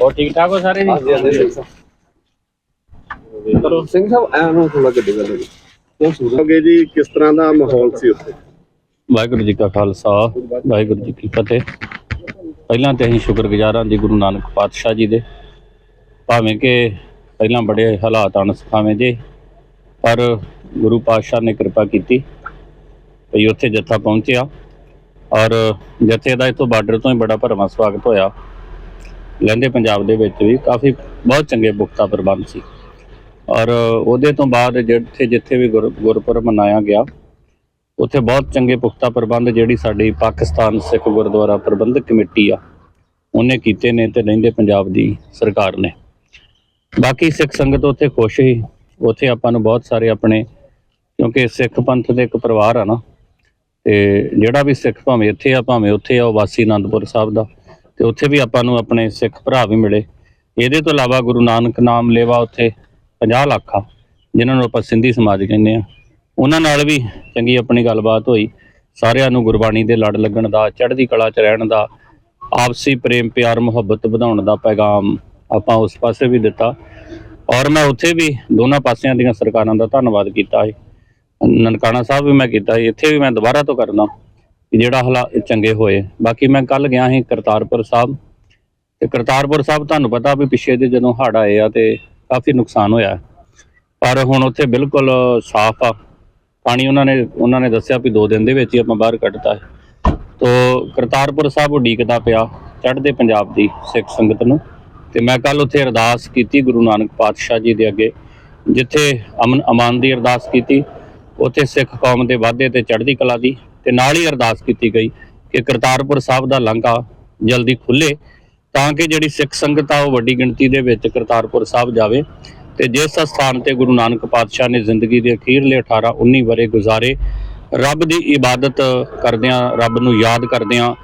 ਹੋਰ ਠੀਕ ਠਾਕ ਹੋ ਸਾਰੇ? ਜੀ ਚਲੋ। ਸਿੰਘ ਸਾਹਿਬ ਐ ਨੂੰ ਥੋੜਾ ਗੱਡੀ ਗੱਲ ਕਿਉਂ ਸੂਰਜ ਅੱਗੇ ਜੀ ਕਿਸ ਤਰ੍ਹਾਂ ਦਾ ਮਾਹੌਲ ਸੀ ਉੱਥੇ? ਵਾਹਿਗੁਰੂ ਜੀ ਕਾ ਖਾਲਸਾ ਵਾਹਿਗੁਰੂ ਜੀ ਕੀ ਫਤਿਹ। ਪਹਿਲਾਂ ਤੇ ਅਸੀਂ ਸ਼ੁਕਰਗੁਜ਼ਾਰ ਜੀ ਗੁਰੂ ਨਾਨਕ ਪਾਤਸ਼ਾਹ ਜੀ ਦੇ। ਭਾਵੇਂ ਕਿ ਪਹਿਲਾਂ ਬੜੇ ਹਾਲਾਤ ਅਣਸਖਾਵੇਂ ਜੇ ਪਰ ਗੁਰੂ ਪਾਤਸ਼ਾਹ ਨੇ ਕਿਰਪਾ ਕੀਤੀ ਵੀ ਉੱਥੇ ਜੱਥਾ ਪਹੁੰਚਿਆ। ਔਰ ਜੱਥੇ ਦਾ ਇਥੋਂ ਬਾਰਡਰ ਤੋਂ ਹੀ ਬੜਾ ਭਰਵਾਂ ਸਵਾਗਤ ਹੋਇਆ। ਲਹਿੰਦੇ ਪੰਜਾਬ ਦੇ ਵਿੱਚ ਵੀ ਕਾਫੀ ਬਹੁਤ ਚੰਗੇ ਪੁਖਤਾ ਪ੍ਰਬੰਧ ਸੀ। ਔਰ ਉਹਦੇ ਤੋਂ ਬਾਅਦ ਜਿੱਥੇ ਜਿੱਥੇ ਵੀ ਗੁਰ- ਗੁਰਪੁਰਬ ਮਨਾਇਆ ਗਿਆ, ਉੱਥੇ ਬਹੁਤ ਚੰਗੇ ਪੁਖਤਾ ਪ੍ਰਬੰਧ ਜਿਹੜੀ ਸਾਡੀ ਪਾਕਿਸਤਾਨ ਸਿੱਖ ਗੁਰਦੁਆਰਾ ਪ੍ਰਬੰਧਕ ਕਮੇਟੀ ਆ, ਉਹਨੇ ਕੀਤੇ ਨੇ ਤੇ ਰਹਿੰਦੇ ਪੰਜਾਬ ਦੀ ਸਰਕਾਰ ਨੇ। ਬਾਕੀ ਸਿੱਖ ਸੰਗਤ ਉੱਥੇ ਖੁਸ਼ ਸੀ। ਉੱਥੇ ਆਪਾਂ ਨੂੰ ਬਹੁਤ ਸਾਰੇ ਆਪਣੇ, ਕਿਉਂਕਿ ਸਿੱਖ ਪੰਥ ਦੇ ਇੱਕ ਪਰਿਵਾਰ ਆ ਨਾ, ਤੇ ਜਿਹੜਾ ਵੀ ਸਿੱਖ ਭਾਵੇਂ ਇੱਥੇ ਆ, ਭਾਵੇਂ ਉੱਥੇ ਆ, ਉਹ ਵਾਸੀ ਆਨੰਦਪੁਰ ਸਾਹਿਬ ਦਾ। ਤੇ ਉੱਥੇ ਵੀ ਆਪਾਂ ਨੂੰ ਆਪਣੇ ਸਿੱਖ ਭਰਾ ਵੀ ਮਿਲੇ। ਇਹਦੇ ਤੋਂ ਇਲਾਵਾ ਗੁਰੂ ਨਾਨਕ ਨਾਮ ਲੇਵਾ ਉੱਥੇ 50 ਲੱਖ ਆ, ਜਿਨ੍ਹਾਂ ਨੂੰ ਆਪਾਂ ਸਿੰਧੀ ਸਮਾਜ ਕਹਿੰਦੇ ਆ। ਉਹਨਾਂ ਨਾਲ ਵੀ ਚੰਗੀ ਆਪਣੀ ਗੱਲਬਾਤ ਹੋਈ। ਸਾਰਿਆਂ ਨੂੰ ਗੁਰਬਾਣੀ ਦੇ ਲੜ ਲੱਗਣ ਦਾ, ਚੜ੍ਹਦੀ ਕਲਾ 'ਚ ਰਹਿਣ ਦਾ, ਆਪਸੀ ਪ੍ਰੇਮ, ਪਿਆਰ, ਮੁਹੱਬਤ ਵਧਾਉਣ ਦਾ ਪੈਗਾਮ ਆਪਾਂ ਉਸ ਪਾਸੇ ਵੀ ਦਿੱਤਾ। ਔਰ ਮੈਂ ਉੱਥੇ ਵੀ ਦੋਨਾਂ ਪਾਸਿਆਂ ਦੀਆਂ ਸਰਕਾਰਾਂ ਦਾ ਧੰਨਵਾਦ ਕੀਤਾ ਹੈ ਨਨਕਾਣਾ ਸਾਹਿਬ ਵੀ ਮੈਂ ਕੀਤਾ ਸੀ। ਇੱਥੇ ਵੀ ਮੈਂ ਦੁਬਾਰਾ ਤੋਂ ਕਰਨਾ ਕਿ ਜਿਹੜਾ ਹਾਲਾਤ ਚੰਗੇ ਹੋਏ। ਬਾਕੀ ਮੈਂ ਕੱਲ ਗਿਆ ਸੀ ਕਰਤਾਰਪੁਰ ਸਾਹਿਬ ਤੇ ਕਰਤਾਰਪੁਰ ਸਾਹਿਬ ਤੁਹਾਨੂੰ ਪਤਾ ਵੀ ਪਿੱਛੇ ਦੇ ਜਦੋਂ ਹੜ੍ਹ ਆਏ ਆ ਤੇ ਕਾਫੀ ਨੁਕਸਾਨ ਹੋਇਆ। ਪਰ ਹੁਣ ਉੱਥੇ ਬਿਲਕੁਲ ਸਾਫ਼ ਆ। ਪਾਣੀ ਉਹਨਾਂ ਨੇ ਉਹਨਾਂ ਨੇ ਦੱਸਿਆ ਵੀ 2 ਦਿਨ ਦੇ ਵਿੱਚ ਹੀ ਆਪਾਂ ਬਾਹਰ ਕੱਢਤਾ। ਹੈ ਤੋ ਕਰਤਾਰਪੁਰ ਸਾਹਿਬ ਉਡੀਕਦਾ ਪਿਆ ਚੜ੍ਹਦੇ ਪੰਜਾਬ ਦੀ ਸਿੱਖ ਸੰਗਤ ਨੂੰ। ਤੇ ਮੈਂ ਕੱਲ ਉੱਥੇ ਅਰਦਾਸ ਕੀਤੀ ਗੁਰੂ ਨਾਨਕ ਪਾਤਸ਼ਾਹ ਜੀ ਦੇ ਅੱਗੇ, ਜਿੱਥੇ ਅਮਨ ਅਮਾਨ ਦੀ ਅਰਦਾਸ ਕੀਤੀ, ਉੱਥੇ ਸਿੱਖ ਕੌਮ ਦੇ ਵਾਧੇ ਤੇ ਚੜ੍ਹਦੀ ਕਲਾ ਦੀ। ਤੇ ਨਾਲ ਹੀ ਅਰਦਾਸ ਕੀਤੀ ਗਈ ਕਿ ਕਰਤਾਰਪੁਰ ਸਾਹਿਬ ਦਾ ਲਾਂਘਾ ਜਲਦੀ ਖੁੱਲੇ ਤਾਂ ਕਿ ਜਿਹੜੀ ਸਿੱਖ ਸੰਗਤ ਆ ਉਹ ਵੱਡੀ ਗਿਣਤੀ ਦੇ ਵਿੱਚ ਕਰਤਾਰਪੁਰ ਸਾਹਿਬ ਜਾਵੇ ਤੇ ਜਿਸ ਸਥਾਨ ਤੇ ਗੁਰੂ ਨਾਨਕ ਪਾਤਸ਼ਾਹ ਨੇ ਜ਼ਿੰਦਗੀ ਦੇ ਅਖੀਰਲੇ 18 19 ਵਰੇ ਗੁਜ਼ਾਰੇ, ਰੱਬ ਦੀ ਇਬਾਦਤ ਕਰਦਿਆਂ, ਰੱਬ ਨੂੰ ਯਾਦ ਕਰਦਿਆਂ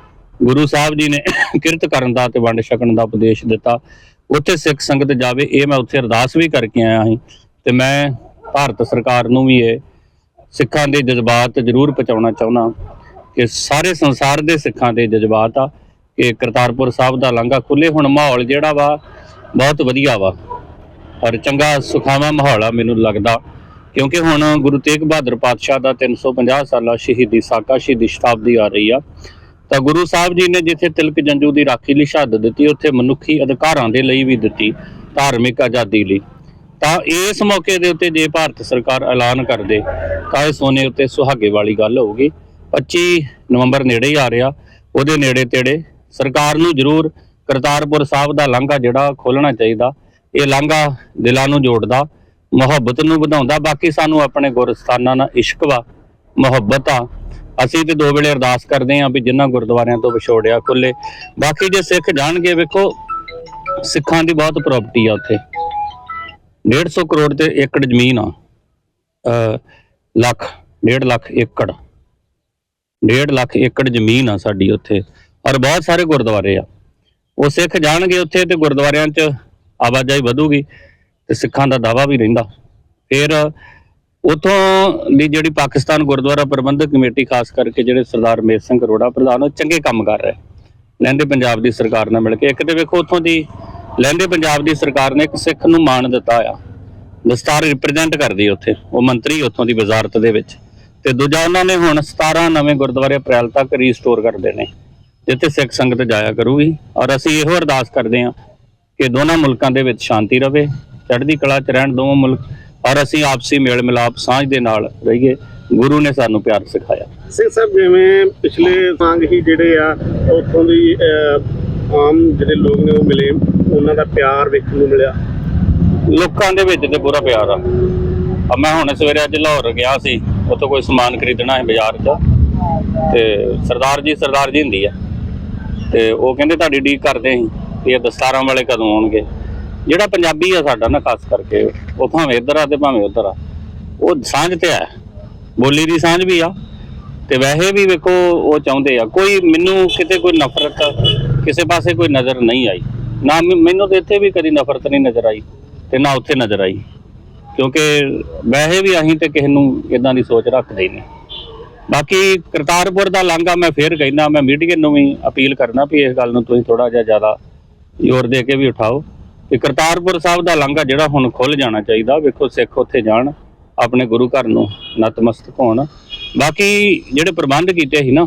ਗੁਰੂ ਸਾਹਿਬ ਜੀ ਨੇ ਕਿਰਤ ਕਰਨ ਦਾ ਤੇ ਵੰਡ ਛਕਣ ਦਾ ਉਪਦੇਸ਼ ਦਿੱਤਾ। ਉੱਥੇ ਸਿੱਖ ਸੰਗਤ ਜਾਵੇ, ਇਹ ਮੈਂ ਉੱਥੇ ਅਰਦਾਸ ਵੀ ਕਰਕੇ ਆਇਆ ਸੀ ਤੇ ਮੈਂ ਭਾਰਤ ਸਰਕਾਰ ਨੂੰ ਵੀ ਇਹ ਸਿੱਖਾਂ ਦੇ ਜਜ਼ਬਾਤ ਜ਼ਰੂਰ ਪਹੁੰਚਾਉਣਾ ਚਾਹੁੰਦਾ ਕਿ ਸਾਰੇ ਸੰਸਾਰ ਦੇ ਸਿੱਖਾਂ ਦੇ ਜਜ਼ਬਾਤ ਆ, ਕਿ ਕਰਤਾਰਪੁਰ ਸਾਹਿਬ ਦਾ ਲਾਂਘਾ ਖੁੱਲੇ ਹੁਣ ਮਾਹੌਲ ਜਿਹੜਾ ਵਾ, ਬਹੁਤ ਵਧੀਆ ਵਾ। ਔਰ ਚੰਗਾ ਸੁਖਾਵਾਂ ਮਾਹੌਲ ਆ ਮੈਨੂੰ ਲੱਗਦਾ, ਕਿਉਂਕਿ ਹੁਣ ਗੁਰੂ ਤੇਗ ਬਹਾਦਰ ਪਾਤਸ਼ਾਹ ਦਾ 350 ਸਾਲਾ ਸ਼ਹੀਦੀ ਸਾਕਾ ਸ਼ਹੀਦੀ ਸ਼ਤਾਬਦੀ ਆ ਰਹੀ ਆ। ਤਾਂ ਗੁਰੂ ਸਾਹਿਬ ਜੀ ਨੇ ਜਿੱਥੇ ਤਿਲਕ ਜੰਜੂ ਦੀ ਰਾਖੀ ਲਈ ਸ਼ਹਾਦਤ ਦਿੱਤੀ, ਉੱਥੇ ਮਨੁੱਖੀ ਅਧਿਕਾਰਾਂ ਦੇ ਲਈ ਵੀ ਦਿੱਤੀ, ਧਾਰਮਿਕ ਆਜ਼ਾਦੀ ਲਈ। ਤਾਂ ਇਸ ਮੌਕੇ ਦੇ ਉੱਤੇ ਜੇ ਭਾਰਤ ਸਰਕਾਰ ਐਲਾਨ ਕਰ ਦੇ ਤਾਂ ਇਹ ਸੋਨੇ ਉੱਤੇ ਸੁਹਾਗੇ ਵਾਲੀ ਗੱਲ ਹੋਊਗੀ। 25 ਨਵੰਬਰ ਨੇੜੇ ਹੀ ਆ ਰਿਹਾ, ਉਹਦੇ ਨੇੜੇ ਤੇੜੇ ਸਰਕਾਰ ਨੂੰ ਜ਼ਰੂਰ ਕਰਤਾਰਪੁਰ ਸਾਹਿਬ ਦਾ ਲਾਂਘਾ ਜਿਹੜਾ ਖੋਲਣਾ ਚਾਹੀਦਾ, ਇਹ ਲਾਂਘਾ ਦਿਲਾਂ ਨੂੰ ਜੋੜਦਾ, ਮੁਹੱਬਤ ਨੂੰ ਵਧਾਉਂਦਾ, ਬਾਕੀ ਸਾਨੂੰ ਆਪਣੇ ਗੁਰਸਥਾਨਾਂ ਨਾਲ ਇਸ਼ਕ ਵਾ, ਮੁਹੱਬਤ ਆ। ਅਸੀਂ ਤੇ ਦੋ ਵੇਲੇ ਅਰਦਾਸ ਕਰਦੇ ਆਂ ਵੀ ਜਿਨ੍ਹਾਂ ਗੁਰਦੁਆਰਿਆਂ ਤੋਂ ਵਿਛੋੜਿਆ ਖੁੱਲੇ ਬਾਕੀ ਜੇ ਸਿੱਖ ਜਾਣਗੇ, ਵੇਖੋ, ਸਿੱਖਾਂ ਦੀ ਬਹੁਤ ਪ੍ਰਾਪਰਟੀ ਆ ਉੱਥੇ। 150 ਕਰੋੜ ਤੇ ਏਕੜ ਜ਼ਮੀਨ ਆ। ਲੱਖ 1.5 ਲੱਖ ਏਕੜ। 1.5 ਲੱਖ ਏਕੜ ਜ਼ਮੀਨ ਆ ਸਾਡੀ ਉੱਥੇ। ਔਰ ਬਹੁਤ ਸਾਰੇ ਗੁਰਦੁਆਰੇ ਆ। ਉਹ ਸਿੱਖ ਜਾਣਗੇ ਉੱਥੇ ਤੇ ਗੁਰਦੁਆਰਿਆਂ 'ਚ ਆਵਾਜਾਈ ਵਧੂਗੀ ਤੇ ਸਿੱਖਾਂ ਦਾ ਦਾਵਾ ਵੀ ਰਹਿੰਦਾ। ਫਿਰ ਉਥੋਂ ਦੀ ਜਿਹੜੀ ਪਾਕਿਸਤਾਨ ਗੁਰਦੁਆਰਾ ਪ੍ਰਬੰਧਕ ਕਮੇਟੀ, ਖਾਸ ਕਰਕੇ ਜਿਹੜੇ ਸਰਦਾਰ ਮੇਰ ਸਿੰਘ ਅਰੋੜਾ ਪ੍ਰਧਾਨ, ਉਹ ਚੰਗੇ ਕੰਮ ਕਰ ਰਹੇ। ਲਹਿੰਦੇ ਪੰਜਾਬ ਦੀ ਸਰਕਾਰ ਨਾਲ ਮਿਲ ਕੇ। ਇੱਕ ਤੇ ਵੇਖੋ ਉਥੋਂ ਦੀ ਲਹਿੰਦੇ ਪੰਜਾਬ ਦੀ ਸਰਕਾਰ ਨੇ ਇੱਕ ਸਿੱਖ ਨੂੰ ਮਾਣ ਦਿੱਤਾ ਆ। ਦਸਤਾਰ ਰਿਪਰੈਜ਼ੈਂਟ ਕਰਦੀ ਉੱਥੇ। ਉਹ ਮੰਤਰੀ ਉੱਥੋਂ ਦੀ ਵਜ਼ਾਰਤ ਦੇ ਵਿੱਚ। ਤੇ ਦੂਜਾ ਉਹਨਾਂ ਨੇ ਹੁਣ 17 ਨਵੇਂ ਗੁਰਦੁਆਰੇ ਅਪ੍ਰੈਲ ਤੱਕ ਰੀਸਟੋਰ ਕਰ ਦੇਣੇ ਜਿੱਥੇ ਸਿੱਖ ਸੰਗਤ ਜਾਇਆ ਕਰੂਗੀ। ਔਰ ਅਸੀਂ ਇਹੋ ਅਰਦਾਸ ਕਰਦੇ ਹਾਂ ਕਿ ਦੋਨਾਂ ਮੁਲਕਾਂ ਦੇ ਵਿੱਚ ਸ਼ਾਂਤੀ ਰਵੇ। ਚੜ੍ਹਦੀ ਕਲਾ ਚ ਰਹਿਣ ਦੋਵੇਂ ਮੁਲਕ। ਔਰ ਅਸੀਂ ਆਪਸੀ ਮੇਲ ਮਿਲਾਪ ਸਾਂਝ ਦੇ ਨਾਲ ਰਹੀਏ। ਗੁਰੂ ਨੇ ਸਾਨੂੰ ਪਿਆਰ ਸਿਖਾਇਆ। ਸਿੰਘ ਸਾਹਿਬ, ਜਿਵੇਂ ਪਿਛਲੇ ਸੰਗ ਹੀ ਜਿਹੜੇ ਆ, ਉੱਥੋਂ ਦੀ ਆਮ ਜਿਹੜੇ ਲੋਕ ਨੇ ਉਹ ਮਿਲੇ। ਉਹਨਾਂ ਦਾ ਪਿਆਰ ਵੇਖਣ ਨੂੰ ਮਿਲਿਆ? ਲੋਕਾਂ ਦੇ ਵਿੱਚ ਤੇ ਬੁਰਾ ਪਿਆਰ ਆ। ਆ ਮੈਂ ਹੁਣ ਸਵੇਰੇ ਅੱਜ ਲਾਹੌਰ ਗਿਆ ਸੀ, ਉੱਥੋਂ ਕੋਈ ਸਮਾਨ ਖਰੀਦਣਾ ਹੈ ਬਾਜ਼ਾਰ 'ਚ। ਤੇ ਸਰਦਾਰ ਜੀ ਸਰਦਾਰ ਜੀ ਹੁੰਦੀ ਆ। ਤੇ ਉਹ ਕਹਿੰਦੇ ਤੁਹਾਡੀ ਡੀਕ ਕਰਦੇ ਅਸੀਂ ਵੀ ਇਹ ਦਸਤਾਰਾਂ ਵਾਲੇ ਕਦੋਂ ਆਉਣਗੇ। ਜਿਹੜਾ ਪੰਜਾਬੀ ਆ ਸਾਡਾ ਨਾ, ਖਾਸ ਕਰਕੇ, ਉਹ ਭਾਵੇਂ ਇੱਧਰ ਆ ਤੇ ਭਾਵੇਂ ਉੱਧਰ ਆ, ਉਹ ਸਾਂਝ ਤੇ ਆ ਬੋਲੀ ਦੀ ਸਾਂਝ ਵੀ ਆ। ਤੇ ਵੈਸੇ ਵੀ ਵੇਖੋ, ਉਹ ਚਾਹੁੰਦੇ ਆ। ਕੋਈ ਮੈਨੂੰ ਕਿਤੇ ਕੋਈ ਨਫ਼ਰਤ, ਕਿਸੇ ਪਾਸੇ ਕੋਈ ਨਜ਼ਰ ਨਹੀਂ ਆਈ। ਨਾ ਮੈਨ- ਮੈਨੂੰ ਤੇ ਇੱਥੇ ਵੀ ਕਦੀ ਨਫ਼ਰਤ ਨਹੀਂ ਨਜ਼ਰ ਆਈ ਤੇ ਨਾ ਉੱਥੇ ਨਜ਼ਰ ਆਈ। ਕਿਉਂਕਿ ਵੈਸੇ ਵੀ ਅਸੀਂ ਤੇ ਕਿਸੇ ਨੂੰ ਇਦਾਂ ਦੀ ਸੋਚ ਰੱਖਦੇ ਹੀ ਨਹੀਂ। ਬਾਕੀ ਕਰਤਾਰਪੁਰ ਦਾ ਲਾਂਘਾ ਮੈਂ ਫੇਰ ਕਹਿੰਦਾ, ਮੈਂ ਮੀਡੀਆ ਨੂੰ ਵੀ ਅਪੀਲ ਕਰਨਾ ਵੀ ਇਸ ਗੱਲ ਨੂੰ ਤੁਸੀਂ ਥੋੜਾ ਜਿਹਾ ਜ਼ਿਆਦਾ ਜ਼ੋਰ ਦੇ ਕੇ ਵੀ ਉਠਾਓ ਕਿ ਕਰਤਾਰਪੁਰ ਸਾਹਿਬ ਦਾ ਲਾਂਘਾ ਜਿਹੜਾ ਹੁਣ ਖੁੱਲ ਜਾਣਾ ਚਾਹੀਦਾ, ਵੇਖੋ ਸਿੱਖ ਉੱਥੇ ਜਾਣ, ਆਪਣੇ ਗੁਰੂ ਘਰ ਨੂੰ ਨਤਮਸਤਕ ਹੋਣ। ਬਾਕੀ ਜਿਹੜੇ ਪ੍ਰਬੰਧ ਕੀਤੇ ਸੀ ਨਾ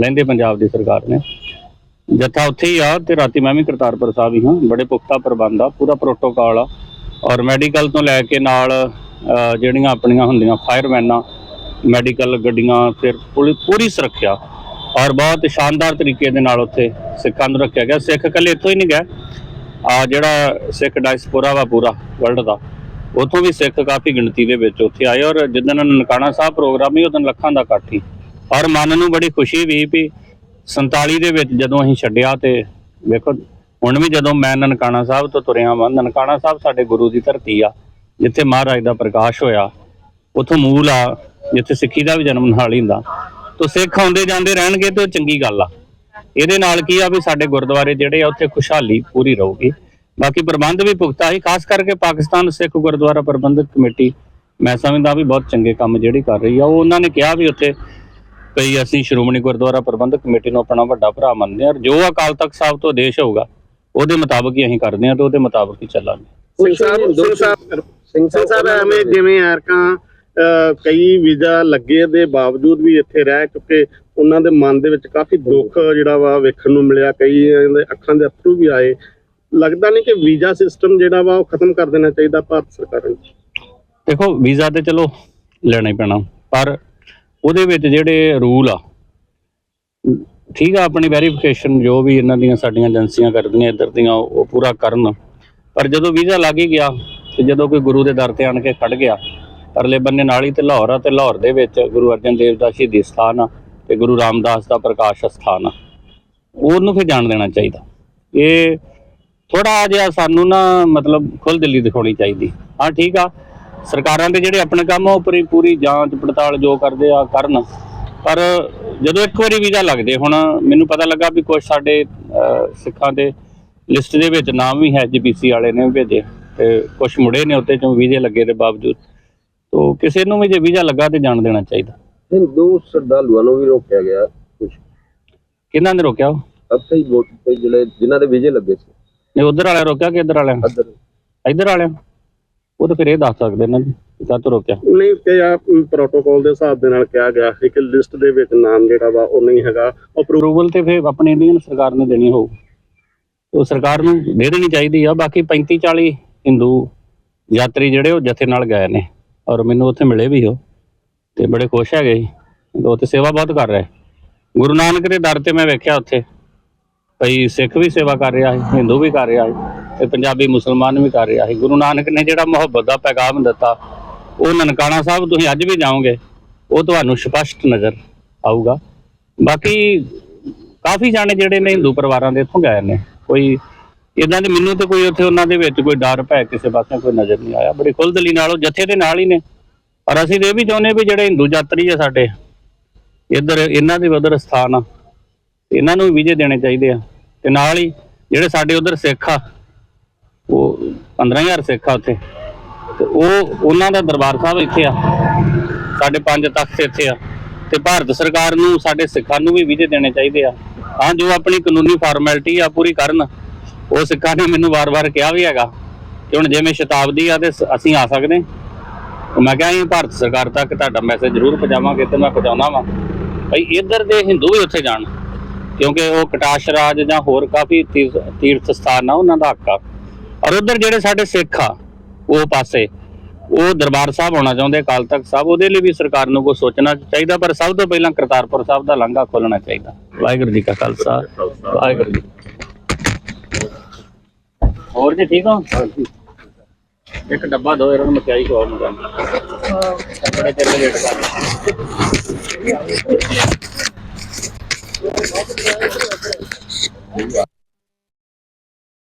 ਲਹਿੰਦੇ ਪੰਜਾਬ ਦੀ ਸਰਕਾਰ ਨੇ ਜੱਥਾ ਉੱਥੇ ਹੀ ਆ ਤੇ ਰਾਤੀ ਮੈਂ ਵੀ ਕਰਤਾਰਪੁਰ ਸਾਹਿਬ ਹੀ ਹਾਂ। ਬੜੇ ਪੁਖਤਾ ਪ੍ਰਬੰਧ ਆ, ਪੂਰਾ ਪ੍ਰੋਟੋਕਾਲ ਆ। ਔਰ ਮੈਡੀਕਲ ਤੋਂ ਲੈ ਕੇ ਨਾਲ ਜਿਹੜੀਆਂ ਆਪਣੀਆਂ ਹੁੰਦੀਆਂ ਫਾਇਰਮੈਨਾਂ ਮੈਡੀਕਲ ਗੱਡੀਆਂ, ਫਿਰ ਪੂਰੀ ਪੂਰੀ ਸੁਰੱਖਿਆ। ਔਰ ਬਹੁਤ ਸ਼ਾਨਦਾਰ ਤਰੀਕੇ ਦੇ ਨਾਲ ਉੱਥੇ ਸਿੱਖਾਂ ਨੂੰ ਰੱਖਿਆ ਗਿਆ। ਸਿੱਖ ਇਕੱਲੇ ਇੱਥੋਂ ਹੀ ਨਹੀਂ ਗਏ। ਆ ਜਿਹੜਾ ਸਿੱਖ ਡਾਇਸਪੋਰਾ ਵਾ ਪੂਰਾ ਵਰਲਡ ਦਾ, ਉਥੋਂ ਵੀ ਸਿੱਖ ਕਾਫੀ ਗਿਣਤੀ ਦੇ ਵਿੱਚ ਉੱਥੇ ਆਏ। ਔਰ ਜਿੱਦਣ ਨਨਕਾਣਾ ਸਾਹਿਬ ਪ੍ਰੋਗਰਾਮ ਹੀ ਉਦੋਂ ਲੱਖਾਂ ਦਾ ਇਕੱਠ ਸੀ। ਔਰ ਮਨ ਨੂੰ ਬੜੀ ਖੁਸ਼ੀ ਵੀ ਵੀ 47 ਦੇ ਵਿੱਚ ਜਦੋਂ ਅਸੀਂ ਛੱਡਿਆ ਤੇ ਵੇਖੋ, ਹੁਣ ਵੀ ਜਦੋਂ ਮੈਂ ਨਨਕਾਣਾ ਸਾਹਿਬ ਤੋਂ ਤੁਰਿਆ ਵਾਂ, ਨਨਕਾਣਾ ਸਾਹਿਬ ਸਾਡੇ ਗੁਰੂ ਦੀ ਧਰਤੀ ਆ, ਜਿੱਥੇ ਮਹਾਰਾਜ ਦਾ ਪ੍ਰਕਾਸ਼ ਹੋਇਆ, ਉਥੋਂ ਮੂਲ ਆ, ਜਿੱਥੇ ਸਿੱਖੀ ਦਾ ਵੀ ਜਨਮ ਨਾਲ ਹੀ ਹੁੰਦਾ। ਤੋ ਸਿੱਖ ਆਉਂਦੇ ਜਾਂਦੇ ਰਹਿਣਗੇ ਤੇ ਉਹ ਚੰਗੀ ਗੱਲ ਆ। ਇਹਦੇ ਨਾਲ ਕੀ ਆ ਵੀ ਸਾਡੇ ਗੁਰਦੁਆਰੇ ਜਿਹੜੇ ਆ, ਉੱਥੇ ਖੁਸ਼ਹਾਲੀ ਪੂਰੀ ਰਹੂਗੀ। ਬਾਕੀ ਪ੍ਰਬੰਧ ਵੀ ਪੁਖਤਾ ਹੀ ਖਾਸ ਕਰਕੇ ਪਾਕਿਸਤਾਨ ਸਿੱਖ ਗੁਰਦੁਆਰਾ ਪ੍ਰਬੰਧਕ ਕਮੇਟੀ, ਮੈਂ ਸਮਝਦਾ ਵੀ ਬਹੁਤ ਚੰਗੇ ਕੰਮ ਜਿਹੜੀ ਕਰ ਰਹੀ ਆ, ਉਹ ਉਹਨਾਂ ਨੇ ਕਿਹਾ ਵੀ ਉੱਥੇ ਕਈ ਅਸੀਂ ਸ਼੍ਰੋਮਣੀ ਗੁਰਦੁਆਰਾ ਪ੍ਰਬੰਧਕ ਕਮੇਟੀ ਨੂੰ ਆਪਣਾ ਵੱਡਾ ਭਰਾ ਮੰਨਦੇ ਹਾਂ ਔਰ ਜੋ ਅਕਾਲ ਤਖਤ ਸਾਹਿਬ ਤੋਂ ਆਦੇਸ਼ ਹੋਊਗਾ ਉਹਦੇ ਮੁਤਾਬਕ ਹੀ ਅਸੀਂ ਕਰਦੇ ਹਾਂ ਤੇ ਉਹਦੇ ਮੁਤਾਬਕ ਹੀ ਚੱਲਾਂਗੇ। ਸਿੰਘ ਸਾਹਿਬ ਸਿੰਘ ਸਾਹਿਬ ਸਿੰਘ ਸਿੰਘ ਸਾਹਿਬ ਐਵੇਂ ਜਿਵੇਂ ਐਰਕਾਂ ਕਈ ਵੀਜ਼ਾ ਲੱਗੇ ਦੇ ਬਾਵਜੂਦ ਵੀ ਇੱਥੇ ਰਹਿ ਚੁੱਕੇ ਉਹਨਾਂ ਦੇ ਮਨ ਦੇ ਵਿੱਚ ਕਾਫੀ ਦੁੱਖ ਜਿਹੜਾ ਵਾ ਵੇਖਣ ਨੂੰ ਮਿਲਿਆ ਕਈ ਦੇ ਅੱਖਾਂ ਦੇ ਅਥਰੂ ਵੀ ਆਏ। ਲੱਗਦਾ ਨਹੀਂ ਕਿ ਵੀਜ਼ਾ ਸਿਸਟਮ ਜਿਹੜਾ ਵਾ ਉਹ ਖਤਮ ਕਰ ਦੇਣਾ ਚਾਹੀਦਾ ਭਾਰਤ ਸਰਕਾਰ ਨੂੰ। ਦੇਖੋ ਵੀਜ਼ਾ ਤੇ ਚਲੋ ਲੈਣਾ ਹੀ ਪੈਣਾ। ਪਰ ਉਹਦੇ ਵਿੱਚ ਜਿਹੜੇ ਰੂਲ ਆ, ਠੀਕ ਆ, ਆਪਣੀ ਵੈਰੀਫਿਕੇਸ਼ਨ ਜੋ ਵੀ ਇਹਨਾਂ ਦੀਆਂ ਸਾਡੀਆਂ ਏਜੰਸੀਆਂ ਕਰਦੀਆਂ ਇੱਧਰ ਦੀਆਂ, ਉਹ ਪੂਰਾ ਕਰਨ। ਪਰ ਜਦੋਂ ਵੀਜ਼ਾ ਲੱਗ ਹੀ ਗਿਆ ਤੇ ਜਦੋਂ ਕੋਈ ਗੁਰੂ ਦੇ ਦਰ ਤੇ ਆਣ ਕੇ ਖੜ ਗਿਆ, ਪਰਲੇ ਬੰਨੇ ਨਾਲ ਹੀ ਤੇ ਲਾਹੌਰ ਆ ਤੇ ਲਾਹੌਰ ਦੇ ਵਿੱਚ ਗੁਰੂ ਅਰਜਨ ਦੇਵ ਦਾ ਸ਼ਹੀਦੀ ਸਥਾਨ ਆ ਤੇ ਗੁਰੂ ਰਾਮਦਾਸ ਦਾ ਪ੍ਰਕਾਸ਼ ਸਥਾਨ ਆ। ਉਹਨੂੰ ਫਿਰ ਜਾਣ ਦੇਣਾ ਚਾਹੀਦਾ। ਇਹ ਥੋੜਾ ਜਿਹਾ ਸਾਨੂੰ ਨਾ ਮਤਲਬ ਖੁੱਲ ਦਿੱਲੀ ਦਿਖਾਉਣੀ ਚਾਹੀਦੀ। ਹਾਂ, ਠੀਕ ਆ। ਸਰਕਾਰਾਂ ਦੇ ਜਿਹੜੇ ਆਪਣੇ ਕੰਮ ਉਹ ਪੂਰੀ ਪੂਰੀ ਜਾਂਚ ਪੜਤਾਲ ਜੋ ਕਰਦੇ ਆ ਕਰਨ। ਪਰ ਜਦੋਂ ਇੱਕ ਵਾਰੀ ਵੀਜ਼ਾ ਲੱਗਦੇ ਹੁਣ ਮੈਨੂੰ ਪਤਾ ਲੱਗਾ ਵੀ ਕੁਝ ਸਾਡੇ ਸਿੱਖਾਂ ਦੇ ਲਿਸਟ ਦੇ ਵਿੱਚ ਨਾਮ ਵੀ ਹੈ ਜੀਪੀਸੀ ਵਾਲੇ ਨੇ ਭੇਜੇ। ਤੇ ਕੁਝ ਮੁੜੇ ਨੇ ਉੱਤੇ ਚੋਂ ਵੀਜ਼ੇ ਲੱਗੇ ਦੇ ਬਾਵਜੂਦ। ਤੋ ਕਿਸੇ ਨੂੰ ਵੀ ਜੇ ਵੀਜ਼ਾ ਲੱਗਾ ਤੇ ਜਾਣ ਦੇਣਾ ਚਾਹੀਦਾ। ਹਿੰਦੂ ਸ਼ਰਧਾਲੂਆਂ ਨੂੰ ਵੀ ਰੋਕਿਆ ਗਿਆ ਕੁਝ ਕਿਹਨਾਂ ਨੇ ਰੋਕਿਆ ਉਹ? ਅੱਥੇ ਹੀ ਵੋਟ ਤੇ ਜਿਹੜੇ ਜਿਨ੍ਹਾਂ ਦੇ ਵੀਜ਼ੇ ਲੱਗੇ ਸੀ। ਨੇ ਉਧਰ ਵਾਲਿਆਂ ਰੋਕਿਆ ਕਿ ਇੱਧਰ ਵਾਲਿਆਂ ਇੱਧਰ। ਵਾਲਿਆਂ ਉਹ ਤਾਂ ਫਿਰ ਇਹ ਦੱਸ ਸਕਦੇ ਨੇ ਜੀ ਕਾਹਤੋਂ ਰੋਕਿਆ। ਨਹੀਂ ਤੇ ਆ ਪ੍ਰੋਟੋਕਾਲ ਦੇ ਹਿਸਾਬ ਦੇ ਨਾਲ ਕਿਹਾ ਗਿਆ ਸੀ ਕਿ ਲਿਸਟ ਦੇ ਵਿੱਚ ਨਾਮ ਜਿਹੜਾ ਵਾ ਉਹ ਨਹੀਂ ਹੈਗਾ। ਅਪਰੂਵਲ ਤੇ ਫਿਰ ਆਪਣੀ ਇੰਡੀਅਨ ਸਰਕਾਰ ਨੇ ਦੇਣੀ ਹੋਊ। ਉਹ ਸਰਕਾਰ ਨੂੰ ਦੇ ਦੇਣੀ ਚਾਹੀਦੀ ਆ ਬਾਕੀ 35 40 ਹਿੰਦੂ ਯਾਤਰੀ ਜਿਹੜੇ ਉਹ ਜਥੇ ਨਾਲ ਗਏ ਨੇ ਔਰ ਮੈਨੂੰ ਉੱਥੇ ਮਿਲੇ ਵੀ ਉਹ ਤੇ ਬੜੇ ਖੁਸ਼ ਹੈਗੇ ਉਹ ਤੇ ਸੇਵਾ ਬਹੁਤ ਕਰ ਰਹੇ। ਗੁਰੂ ਨਾਨਕ ਦੇ ਦਰ ਤੇ ਮੈਂ ਵੇਖਿਆ ਉੱਥੇ ਕਈ ਸਿੱਖ ਵੀ ਸੇਵਾ ਕਰ ਰਿਹਾ ਹੈ ਹਿੰਦੂ ਵੀ ਕਰ ਰਿਹਾ ਹੈ ਤੇ ਪੰਜਾਬੀ ਮੁਸਲਮਾਨ ਵੀ ਕਰ ਰਿਹਾ ਸੀ। ਗੁਰੂ ਨਾਨਕ ਨੇ ਜਿਹੜਾ ਮੁਹੱਬਤ ਦਾ ਪੈਗਾਮ ਦਿੱਤਾ, ਉਹ ਨਨਕਾਣਾ ਸਾਹਿਬ ਤੁਸੀਂ ਅੱਜ ਵੀ ਜਾਓਗੇ, ਉਹ ਤੁਹਾਨੂੰ ਸਪਸ਼ਟ ਨਜ਼ਰ ਆਊਗਾ। ਬਾਕੀ ਕਾਫੀ ਜਾਣੇ ਜਿਹੜੇ ਨੇ ਹਿੰਦੂ ਪਰਿਵਾਰਾਂ ਦੇ ਇੱਥੋਂ ਗਏ ਨੇ। ਕੋਈ ਇਦਾਂ ਦੇ ਮੈਨੂੰ ਤੇ ਕੋਈ ਉੱਥੇ ਉਹਨਾਂ ਦੇ ਵਿੱਚ ਕੋਈ ਡਰ, ਭੈ ਕਿਸੇ ਪਾਸੇ ਕੋਈ ਨਜ਼ਰ ਨਹੀਂ ਆਇਆ। ਬੜੀ ਖੁੱਲਦਲੀ ਨਾਲ ਉਹ ਜਥੇ ਦੇ ਨਾਲ ਹੀ ਨੇ। ਔਰ ਅਸੀਂ ਤੇ ਇਹ ਵੀ ਚਾਹੁੰਦੇ ਵੀ ਜਿਹੜੇ ਹਿੰਦੂ ਯਾਤਰੀ ਆ ਸਾਡੇ, ਇੱਧਰ ਇਹਨਾਂ ਦੇ ਵੀ ਉਧਰ ਸਥਾਨ ਆ। ਇਹਨਾਂ ਨੂੰ ਵੀ ਵੀਜ਼ੇ ਦੇਣੇ ਚਾਹੀਦੇ ਆ। ਤੇ ਨਾਲ ਹੀ ਜਿਹੜੇ ਸਾਡੇ ਉਧਰ ਸਿੱਖ ਆ ਉਹ 15000 ਸਿੱਖ ਆ ਉੱਥੇ। ਤੇ ਉਹ ਉਹਨਾਂ ਦਾ ਦਰਬਾਰ ਸਾਹਿਬ ਇੱਥੇ ਆ। ਸਾਡੇ ਪੰਜ ਤਖਤ ਇੱਥੇ ਆ। ਤੇ ਭਾਰਤ ਸਰਕਾਰ ਨੂੰ, ਸਾਡੇ ਸਿੱਖਾਂ ਨੂੰ ਵੀ ਵੀਜ਼ੇ ਦੇਣੇ ਚਾਹੀਦੇ ਆ। ਹਾਂ ਜੋ ਆਪਣੀ ਕਾਨੂੰਨੀ ਫਾਰਮੈਲਿਟੀ ਆ ਪੂਰੀ ਕਰਨ, ਉਹ ਸਿੱਖਾਂ ਨੇ ਮੈਨੂੰ ਵਾਰ-ਵਾਰ ਕਿਹਾ ਵੀ ਹੈਗਾ ਕਿ ਹੁਣ ਜਿਵੇਂ ਸ਼ਤਾਬਦੀ ਆ ਤੇ ਅਸੀਂ ਆ ਸਕਦੇ। ਤੇ ਮੈਂ ਕਿਹਾ ਅਸੀਂ ਭਾਰਤ ਸਰਕਾਰ ਤੱਕ ਤੁਹਾਡਾ ਮੈਸੇਜ ਜ਼ਰੂਰ ਪਹੁੰਚਾਵਾਂਗੇ ਤੇ ਮੈਂ ਪਹੁੰਚਾਉਣਾ ਵਾਂ। ਭਾਈ ਇੱਧਰ ਦੇ ਹਿੰਦੂ ਵੀ ਉੱਥੇ ਜਾਣ। ਕਿਉਂਕਿ ਉਹ ਕਟਾਸ਼ ਰਾਜ ਜਾਂ ਹੋਰ ਕਾਫੀ ਤੀਰਥ ਤੀਰਥ ਸਥਾਨ ਆ, ਉਹਨਾਂ ਦਾ ਹੱਕ ਆ। ਔਰ ਉਧਰ ਜਿਹੜੇ ਸਾਡੇ ਸਿੱਖ ਆ, ਉਹ ਪਾਸੇ, ਉਹ ਦਰਬਾਰ ਸਾਹਿਬ ਆਉਣਾ ਚਾਹੁੰਦੇ, ਅਕਾਲ ਤਖਤ ਸਾਹਿਬ, ਉਹਦੇ ਲਈ ਵੀ ਸਰਕਾਰ ਨੂੰ ਕੋਈ ਸੋਚਣਾ ਚਾਹੀਦਾ, ਪਰ ਸਭ ਤੋਂ ਪਹਿਲਾਂ ਕਰਤਾਰਪੁਰ ਸਾਹਿਬ ਦਾ ਲਾਂਘਾ ਖੋਲਣਾ ਚਾਹੀਦਾ। ਵਾਹਿਗੁਰੂ ਜੀ ਕਾ ਖਾਲਸਾ, ਵਾਹਿਗੁਰੂ ਜੀ ਹੋਰ ਜੀ ਠੀਕ ਹੋ? ਇੱਕ ਡੱਬਾ ਦੋ, ਇਹਨਾਂ ਨੂੰ ਮਠਿਆਈ ਖਵਾਓ ਮੁੰਡਾ ਬੜੇ ਚਿਰ ਦੇ ਵੇਟ ਕਰ